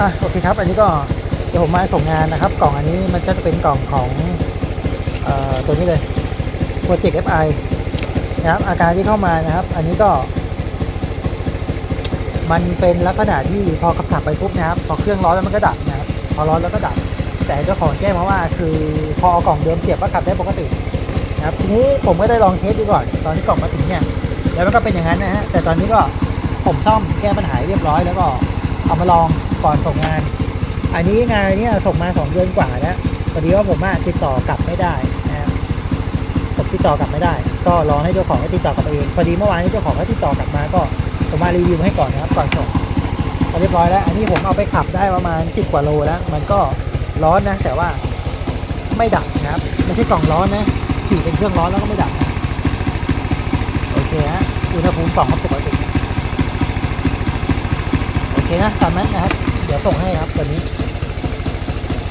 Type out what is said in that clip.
อะโอเคครับ อันนี้ก็เดี๋ยวผมมาส่งงานนะครับ กล่องอันนี้มันก็จะเป็นกล่องของออตัวนี้เลยโปรเจกต์ FI นะครับ อาการที่เข้ามานะครับ อันนี้ก็ มันเป็นลักษณะที่พอขับขับไปปุ๊บนะครับ พอเครื่องร้อนแล้วมันก็ดับนะครับพอร้อนแล้วก็ดับ แต่เจ้าของแจ้งมาว่า คือพอเอากล่องเดิมเสียบก็ขับได้ปกตินะครับ ทีนี้ผมก็ได้ลองเทสดูก่อน ตอนที่กล่องมาถึงเนี่ยแล้วมันก็เป็นอย่างนั้นนะฮะแต่ตอนนี้ก็ผมซ่อมแก้ปัญหาเรียบร้อยแล้วก็ เอามาลองก่อนส่งงาน อันนี้งานเนี้ส่งมาสองเดือนกว่าแล้วพอดีว่าผมอะติดต่อกลับไม่ได้นะครับผมติดต่อกลับไม่ได้ ก็รอให้เจ้าของติดต่อกลับเองพอดีเมื่อวานนี้เจ้าของเขาติดต่อกลับมาก็ผมมารีวิวให้ก่อนนะครับก่อนส่งเรียบร้อยแล้ว อันนี้ผมเอาไปขับได้ประมาณสิบกว่าโลแล้ว มันก็ร้อนนะ แต่ว่าไม่ดับนะครับไม่ใช่กล่องร้อนนะขี่เป็นเครื่องร้อนแล้วก็ไม่ดับนะโอเคฮะอุณหภูมิกล่องปกติ นะตามนั้นนะครับ เดี๋ยวส่งให้ครับตัวนี้